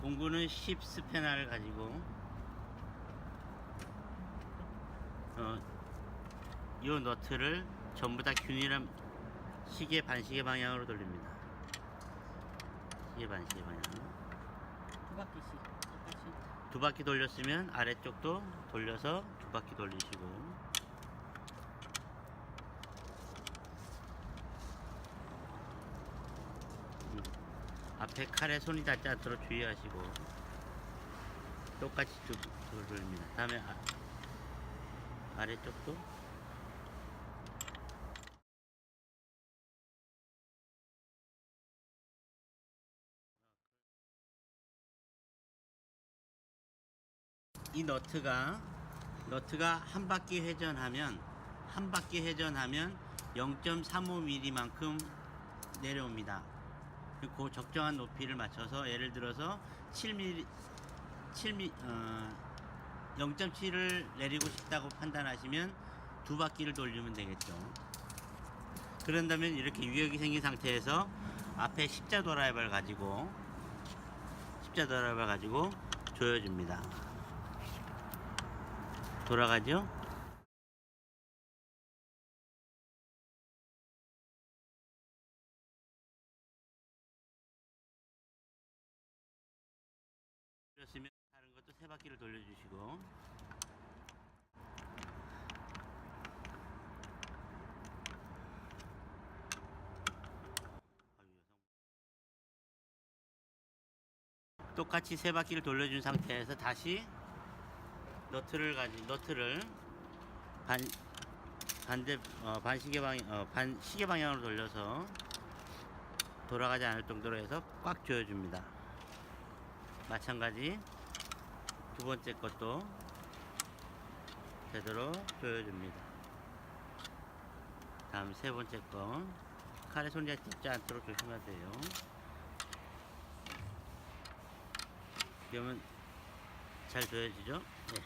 공구는 10 스패너를 가지고 어, 요 너트를 전부 다 균일한 시계 반시계 방향으로 돌립니다. 시계 반시계 방향. 두 바퀴씩 두 바퀴 돌렸으면 아래쪽도 돌려서 두 바퀴 돌리시고 음, 앞에 칼에 손이 닿지 않도록 주의하시고 똑같이 두, 두 돌립니다. 다음에 아, 아래쪽도 이 너트가 너트가 한 바퀴 회전하면 한 바퀴 회전하면 0.35mm만큼 내려옵니다. 그 적정한 높이를 맞춰서 예를 들어서 7mm 7mm 어, 0.7을 내리고 싶다고 판단하시면 두 바퀴를 돌리면 되겠죠. 그런다면 이렇게 유격이 생긴 상태에서 앞에 십자 드라이버를 가지고 십자 드라이버를 가지고 조여줍니다. 돌아가죠? 바퀴를 돌려주시고 똑같이 세 바퀴를 돌려준 상태에서 다시 너트를 가지 너트를 반 반대 어, 반시계 방 어, 반 시계 방향으로 돌려서 돌아가지 않을 정도로 해서 꽉 조여줍니다. 마찬가지 두 번째 것도 제대로 조여줍니다. 다음 세 번째 거 칼에 손이 닿지 않도록 조심하세요. 그러면 잘 조여지죠? 네.